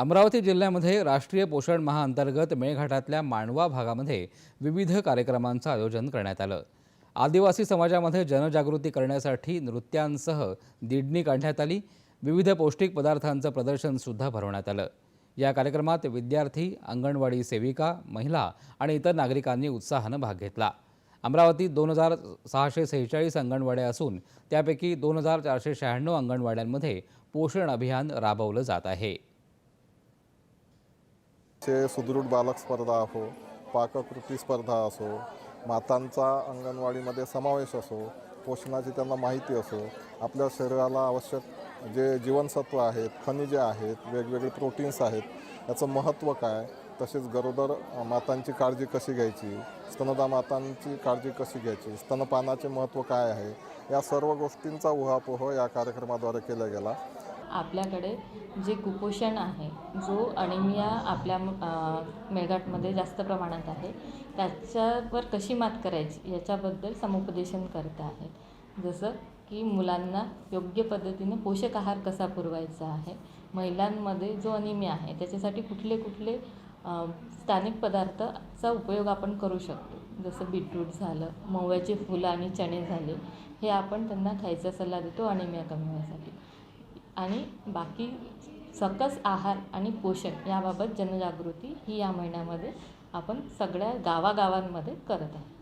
अमरावती जिल्ह्यामध्ये राष्ट्रीय पोषण महाअंतर्गत मेळघाटातल्या मांडवा भागामध्ये विविध कार्यक्रमांचं आयोजन करण्यात आलं. आदिवासी समाजामध्ये जनजागृती करण्यासाठी नृत्यांसह दिडणी काढण्यात आली. विविध पौष्टिक पदार्थांचं प्रदर्शनसुद्धा भरवण्यात आलं. या कार्यक्रमात विद्यार्थी अंगणवाडी सेविका महिला आणि इतर नागरिकांनी उत्साहानं भाग घेतला. अमरावतीत दोन हजार सहाशे सेहेचाळीस अंगणवाड्या असून त्यापैकी दोन हजार चारशे शहाण्णव अंगणवाड्यांमध्ये पोषण अभियान राबवलं जात आहे. ते सुदृढ बालक स्पर्धा असो पाककृती स्पर्धा असो मातांचा अंगणवाडीमध्ये समावेश असो पोषणाची त्यांना माहिती असो आपल्या शरीराला आवश्यक जे जीवनसत्व आहेत खनिजे आहेत वेगवेगळे प्रोटीन्स आहेत याचं महत्त्व काय तसेच गरोदर मातांची काळजी कशी घ्यायची स्तनदा मातांची काळजी कशी घ्यायची स्तनपानाचे महत्त्व काय आहे या सर्व गोष्टींचा उहापोह या कार्यक्रमाद्वारे केला गेला. आपल्याकडे जे कुपोषण आहे जो अनिमिया आपल्या मेळघाटमध्ये जास्त प्रमाणात आहे त्याच्यावर कशी मात करायची? याच्याबद्दल समुपदेशन करत आहेत. जसं की मुलांना योग्य पद्धतीने पोषक आहार कसा पुरवायचा आहे? महिलांमध्ये जो अनिमिया आहे त्याच्यासाठी कुठले कुठले स्थानिक पदार्थाचा उपयोग आपण करू शकतो. जसं बीटरूट झालं मव्याचे फुलं आणि चणे झाले हे आपण त्यांना खायचा सल्ला देतो अनिमिया कमी होण्यासाठी. आणि बाकी सकस आहार आणि पोषण याबाबत जनजागृती ही या महिन्यामध्ये आपण सगळ्या गावागावांमध्ये करत आहे